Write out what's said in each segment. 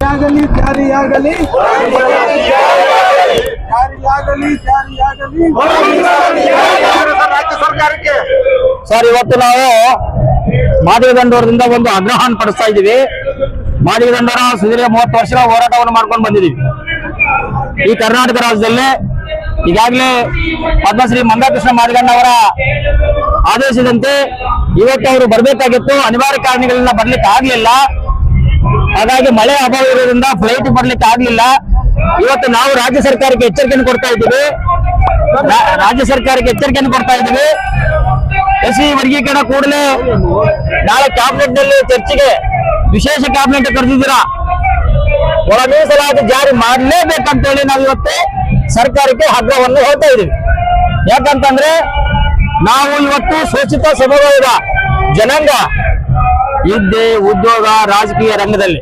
ಆಗಲಿ ಜಾರಿಯಾಗಲಿ ಜಾರಿಯಾಗಲಿ ಜಾರಿಯಾಗಲಿ ರಾಜ್ಯ ಸರ್ಕಾರಕ್ಕೆ. ಸರ್ ಇವತ್ತು ನಾವು ಮಾದಿಗದಂಡವರದಿಂದ ಒಂದು ಆಗ್ರಹನ ಪಡಿಸ್ತಾ ಇದ್ದೀವಿ. ಮಾದಿಗದಂಡರ ಸುದೀರ್ಘ ಮೂವತ್ತು ವರ್ಷ ಹೋರಾಟವನ್ನು ಮಾಡ್ಕೊಂಡು ಬಂದಿದ್ದೀವಿ. ಈ ಕರ್ನಾಟಕ ರಾಜ್ಯದಲ್ಲಿ ಈಗಾಗಲೇ ಪದ್ಮಶ್ರೀ ಮಂದಾಕೃಷ್ಣ ಮಾದಿಗಣ್ಣ ಅವರ ಆದೇಶದಂತೆ ಇವತ್ತು ಅವರು ಬರಬೇಕಾಗಿತ್ತು. ಅನಿವಾರ್ಯ ಕಾರಣಗಳಿಂದ ಬರ್ಲಿಕ್ಕೆ ಆಗ್ಲಿಲ್ಲ ಹಾಗಾಗಿ ಮಳೆ ಅಭಾವ ಇರೋದ್ರಿಂದ ಫ್ಲೈಟ್ ಬರ್ಲಿಕ್ಕೆ ಆಗ್ಲಿಲ್ಲ ಇವತ್ತು ನಾವು ರಾಜ್ಯ ಸರ್ಕಾರಕ್ಕೆ ಎಚ್ಚರಿಕೆಯನ್ನು ಕೊಡ್ತಾ ಇದ್ದೀವಿ. ರಾಜ್ಯ ಸರ್ಕಾರಕ್ಕೆ ಎಚ್ಚರಿಕೆಯನ್ನು ಕೊಡ್ತಾ ಇದ್ದೀವಿ. ಎಸ್ ವರ್ಗೀಕರಣ ಕೂಡಲೇ ನಾಳೆ ಕ್ಯಾಬಿನೆಟ್ನಲ್ಲಿ ಚರ್ಚೆಗೆ ವಿಶೇಷ ಕ್ಯಾಬಿನೆಟ್ ಕರೆದಿದ್ದೀರಾ? ಒಳ ಮೀಸಲಾತಿ ಜಾರಿ ಮಾಡಲೇಬೇಕಂತೇಳಿ ನಾವು ಇವತ್ತು ಸರ್ಕಾರಕ್ಕೆ ಹಗ್ಗವನ್ನು ಹೋಗ್ತಾ ಇದ್ದೀವಿ. ಯಾಕಂತಂದ್ರೆ ನಾವು ಇವತ್ತು ಶೋಷಿತ ಸಮುದಾಯದ ಜನಾಂಗ ವಿದ್ಯೆ ಉದ್ಯೋಗ ರಾಜಕೀಯ ರಂಗದಲ್ಲಿ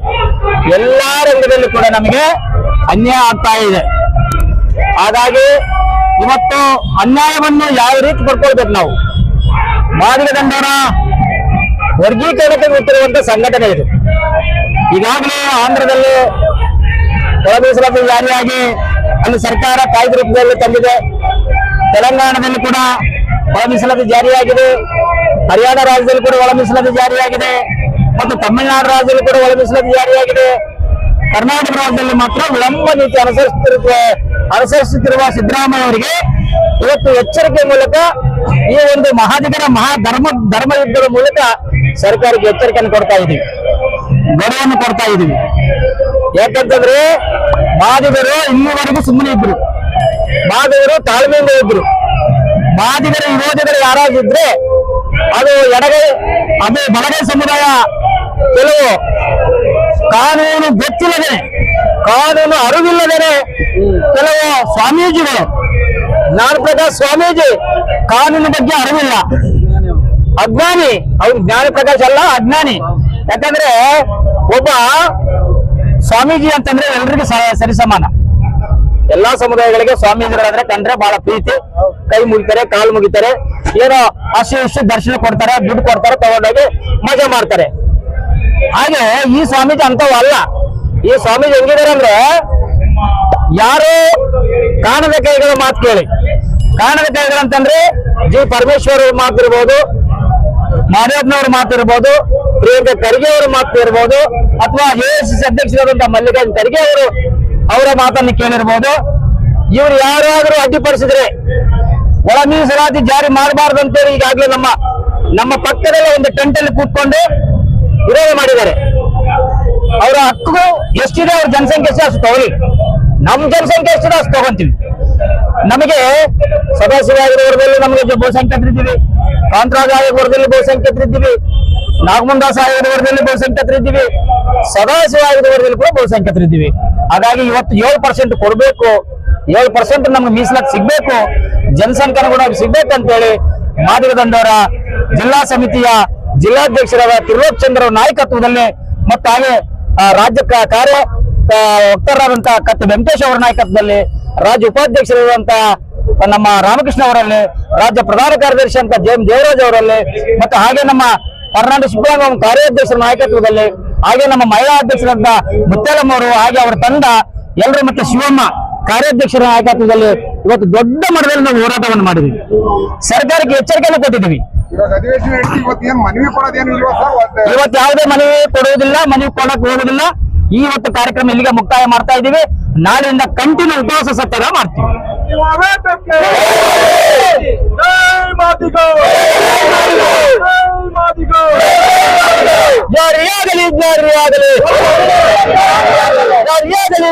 ಎಲ್ಲಾ ರಂಗದಲ್ಲಿ ಕೂಡ ನಮಗೆ ಅನ್ಯಾಯ ಆಗ್ತಾ ಇದೆ. ಹಾಗಾಗಿ ಇವತ್ತು ಅನ್ಯಾಯವನ್ನು ಯಾವ ರೀತಿ ಪಡ್ಕೊಳ್ಬೇಕು ನಾವು? ಮಾದಿಗ ದಂಡನ ವರ್ಗೀಕರಣಕ್ಕೆ ಗೊತ್ತಿರುವಂತ ಸಂಘಟನೆ ಇದು. ಈಗಾಗಲೇ ಆಂಧ್ರದಲ್ಲಿ ಒಳ ಜಾರಿಯಾಗಿ ಅಲ್ಲಿ ಸರ್ಕಾರ ಕಾಯ್ದೆ ರೂಪದಲ್ಲಿ ತಂದಿದೆ. ತೆಲಂಗಾಣದಲ್ಲಿ ಕೂಡ ಒಳ ಮೀಸಲಾತಿ ಜಾರಿಯಾಗಿದೆ. ಹರಿಯಾಣ ರಾಜ್ಯದಲ್ಲಿ ಕೂಡ ಒಳ ಜಾರಿಯಾಗಿದೆ. ಮತ್ತು ತಮಿಳುನಾಡು ರಾಜ್ಯದಲ್ಲಿ ಕೂಡ ಒಳ ಜಾರಿಯಾಗಿದೆ. ಕರ್ನಾಟಕ ರಾಜ್ಯದಲ್ಲಿ ಮಾತ್ರ ವಿಳಂಬ ನೀತಿ ಅನುಸರಿಸುತ್ತಿರುವ ಅನುಸರಿಸುತ್ತಿರುವ ಸಿದ್ದರಾಮಯ್ಯ ಅವರಿಗೆ ಇವತ್ತು ಎಚ್ಚರಿಕೆ ಮೂಲಕ ಈ ಒಂದು ಮಹಾದಿಗರ ಮಹಾ ಧರ್ಮ ಯುದ್ಧದ ಮೂಲಕ ಸರ್ಕಾರಕ್ಕೆ ಎಚ್ಚರಿಕೆಯನ್ನು ಕೊಡ್ತಾ ಇದ್ದೀವಿ. ಗಡುವನ್ನು ಕೊಡ್ತಾ ಇದ್ದೀವಿ. ಯಾಕಂತಂದ್ರೆ ಮಾದಿಗರು ಇನ್ನೂವರೆಗೂ ಸುಮ್ಮನೆ ಇದ್ರು. ಮಾದಿಗರು ತಾಳ್ಮೆಯಿಂದ ಇದ್ರು ಮಾದಿಗರ ವಿರೋಧಿಗಳು ಯಾರಾಗಿದ್ರೆ ಅದು ಎಡಗೈ ಅದು ಬಲಗೈ ಸಮುದಾಯ ಕೆಲವು ಕಾನೂನು ಗೊತ್ತಿಲ್ಲದೆ, ಕಾನೂನು ಅರಿವಿಲ್ಲದೆ ಕೆಲವು ಸ್ವಾಮೀಜಿಗಳು ನಾನು ಪ್ರಕಾಶ್ ಸ್ವಾಮೀಜಿ ಕಾನೂನು ಬಗ್ಗೆ ಅರಿವಿಲ್ಲ. ಅಜ್ಞಾನಿ ಅವ್ರು ಜ್ಞಾನ ಪ್ರಕಾಶ್ ಅಲ್ಲ, ಅಜ್ಞಾನಿ. ಯಾಕಂದ್ರೆ ಒಬ್ಬ ಸ್ವಾಮೀಜಿ ಅಂತಂದ್ರೆ ಎಲ್ರಿಗೂ ಸರಿ ಸಮಾನ ಎಲ್ಲಾ ಸಮುದಾಯಗಳಿಗೆ ಸ್ವಾಮೀಜಿಗಳಂದ್ರೆ ಕಂಡ್ರೆ ಬಹಳ ಪ್ರೀತಿ. ಕೈ ಮುಗಿತಾರೆ, ಕಾಲು ಮುಗಿತಾರೆ. ಏನೋ ಅಷ್ಟು ಇಷ್ಟು ದರ್ಶನ ಕೊಡ್ತಾರೆ, ದುಡ್ಡು ಕೊಡ್ತಾರೆ, ತಗೊಂಡೋಗಿ ಮಜಾ ಮಾಡ್ತಾರೆ. ಹಾಗೆ ಈ ಸ್ವಾಮೀಜಿ ಅಂತವಲ್ಲ, ಈ ಸ್ವಾಮೀಜಿ ಹೆಂಗಿದಾರೆ ಅಂದ್ರೆ ಯಾರು ಕಾಣದ ಕೈಗಳ ಮಾತು ಕೇಳಿ. ಕಾಣದ ಕೈಗಳಂತಂದ್ರೆ ಜಿ ಪರಮೇಶ್ವರ್ ಮಾತಿರ್ಬೋದು ಮಾದೇವ್ನವ್ರ ಮಾತಿರ್ಬೋದು ಪ್ರಿಯಾಂಕ ಖರ್ಗೆ ಅವರ ಮಾತು ಇರ್ಬೋದು, ಅಥವಾ ಎ ಎಸ್ ಎಸ್ ಅಧ್ಯಕ್ಷರಾದಂತಹ ಮಲ್ಲಿಕಾರ್ಜುನ ಖರ್ಗೆ ಅವರು ಅವರ ಮಾತನ್ನು ಕೇಳಿರ್ಬೋದು. ಇವ್ರು ಯಾರಾದ್ರೂ ಅಡ್ಡಿಪಡಿಸಿದ್ರೆ ಒಳ ಮೀಸಲಾತಿ ಜಾರಿ ಮಾಡಬಾರ್ದು ಅಂತೇಳಿ ಈಗಾಗಲೇ ನಮ್ಮ ನಮ್ಮ ಪಕ್ಕದಲ್ಲೇ ಒಂದು ಟೆಂಟಲ್ಲಿ ಕೂತ್ಕೊಂಡು ವಿರೋಧ ಮಾಡಿದ್ದಾರೆ. ಅವರ ಹಕ್ಕುಗಳು ಎಷ್ಟಿದೆ ಅವ್ರ ಜನಸಂಖ್ಯೆ ಎಷ್ಟು ಅಷ್ಟು ತಗೊಳ್ಳಿ. ನಮ್ ಜನಸಂಖ್ಯೆ ಎಷ್ಟಿದೆ ಅಷ್ಟು ತಗೊಂತೀವಿ. ನಮಗೆ ಸದಾಶಿವ ಆಗಿರೋರ್ದಲ್ಲಿ ನಮಗೆ ಬಹುಸಂಖ್ಯಾತರಿದ್ದೀವಿ ಕಾಂತರಾಜ ಆಗಿರೋರ್ದಲ್ಲಿ ಬಹುಸಂಖ್ಯಾತರಿದ್ದೀವಿ ನಾಗಮಂದಾಸ ಆಗಿರೋದಲ್ಲಿ ಬಹುಸಂಖ್ಯಾತರಿದ್ದೀವಿ ಸದಾಶಿವ ಆಗಿರೋರ್ದಲ್ಲಿ ಕೂಡ ಬಹುಸಂಖ್ಯಾತರಿದ್ದೀವಿ ಹಾಗಾಗಿ ಇವತ್ತು ಏಳು ಪರ್ಸೆಂಟ್ ಕೊಡಬೇಕು. ಏಳು ಪರ್ಸೆಂಟ್ ನಮ್ಗೆ ಮೀಸಲಾತಿ ಸಿಗ್ಬೇಕು. ಜನಸಂಖ್ಯಾನುಗುಣವಾಗಿ ಸಿಗ್ಬೇಕಂತೇಳಿ ಹೇಳಿ ದಂಡವರ ಜಿಲ್ಲಾ ಸಮಿತಿಯ ಜಿಲ್ಲಾಧ್ಯಕ್ಷರಾದ ತ್ರಿಲೋಕ್ ಚಂದ್ರ ನಾಯಕತ್ವದಲ್ಲಿ ಮತ್ತು ಹಾಗೆ ರಾಜ್ಯ ಕಾರ್ಯ ವಕ್ತಾರರಾದಂತಹ ಕತ್ ವೆಂಕಟೇಶ್ ಅವರ ನಾಯಕತ್ವದಲ್ಲಿ ರಾಜ್ಯ ಉಪಾಧ್ಯಕ್ಷರಾದಂತಹ ನಮ್ಮ ರಾಮಕೃಷ್ಣ ಅವರಲ್ಲಿ, ರಾಜ್ಯ ಪ್ರಧಾನ ಕಾರ್ಯದರ್ಶಿ ಅಂತ ಜೆ ದೇವರಾಜ್ ಅವರಲ್ಲಿ ಮತ್ತು ಹಾಗೆ ನಮ್ಮ ಕರ್ನಾಟಕ ಶಿವರಾಮ ಕಾರ್ಯಾಧ್ಯಕ್ಷರ ನಾಯಕತ್ವದಲ್ಲಿ ಹಾಗೆ ನಮ್ಮ ಮಹಿಳಾ ಅಧ್ಯಕ್ಷರಾದ ಮುತ್ತಾಲಮ್ಮ ಅವರು ಹಾಗೆ ಅವರ ತಂಡ ಎಲ್ಲರೂ ಮತ್ತೆ ಶಿವಮ್ಮ ಕಾರ್ಯಾಧ್ಯಕ್ಷರ ನಾಯಕತ್ವದಲ್ಲಿ ಇವತ್ತು ದೊಡ್ಡ ಮಟ್ಟದಲ್ಲಿ ನಾವು ಹೋರಾಟವನ್ನು ಮಾಡಿದ್ವಿ ಸರ್ಕಾರಕ್ಕೆ ಎಚ್ಚರಿಕೆಯನ್ನು ಕೊಟ್ಟಿದ್ದೀವಿ. ಇವತ್ತು ಯಾವುದೇ ಮನವಿ ಕೊಡುವುದಿಲ್ಲ, ಮನವಿ ಕೊಡಕ್ ಹೋಗುದಿಲ್ಲ ಇವತ್ತು ಕಾರ್ಯಕ್ರಮ ಇಲ್ಲಿಗೆ ಮುಕ್ತಾಯ ಮಾಡ್ತಾ ಇದೀವಿ ನಾಳೆಯಿಂದ ಕಂಟಿನ್ಯೂ ಉಪವಾಸ ಸತ್ಯಾಗ್ರಹ ಮಾಡ್ತೀವಿ ಹೋರಾಟಕ್ಕೆ ಜೈ ಮಾದಿಗೋ ಜೈ ಮಾದಿಗೋ ಜಾರಿಯಾಗಲಿ ಜಾರಿಯಾಗಲಿ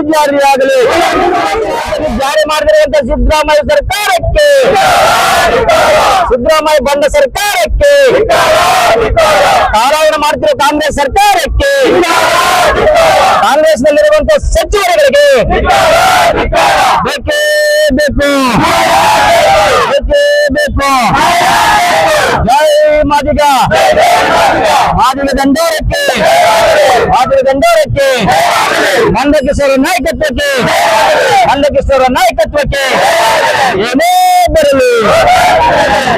ಜಾರಿಯಾಗಲಿ ಜಾರಿಯಾಗಲಿ ಜಾರಿ ಮಾಡಿದಿರುವಂತ ಸಿದ್ದರಾಮಯ್ಯ ಸರ್ಕಾರಕ್ಕೆ. ಸಿದ್ದರಾಮಯ್ಯ ಬಂದ ಸರ್ಕಾರಕ್ಕೆ. ಪಾರಾಯಣ ಮಾಡ್ತಿರೋ ಕಾಂಗ್ರೆಸ್ ಸರ್ಕಾರಕ್ಕೆ. ಕಾಂಗ್ರೆಸ್ ನಲ್ಲಿರುವಂತ ಸಚಿವರುಗಳಿಗೆ. ಬೇಕೇ ಬೇಕು. ಬೇಕೇ ಬೇಕು. ಜೈ ಮಾದಿಗ ಮಾದಿಗ ದಂಡೋರಕ್ಕೆ ಮಾದಿಗ ದಂಡೋರಕ್ಕೆ ಮಂದಕಿಶೋರ ನಾಯಕತ್ವಕ್ಕೆ ಮಂದಕಿಶೋರ ನಾಯಕತ್ವಕ್ಕೆ ಏನೇ ಬರಲಿ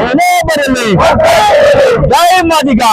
ಏನೇ ಬರಲಿ ಜೈ ಮಾದಿಗ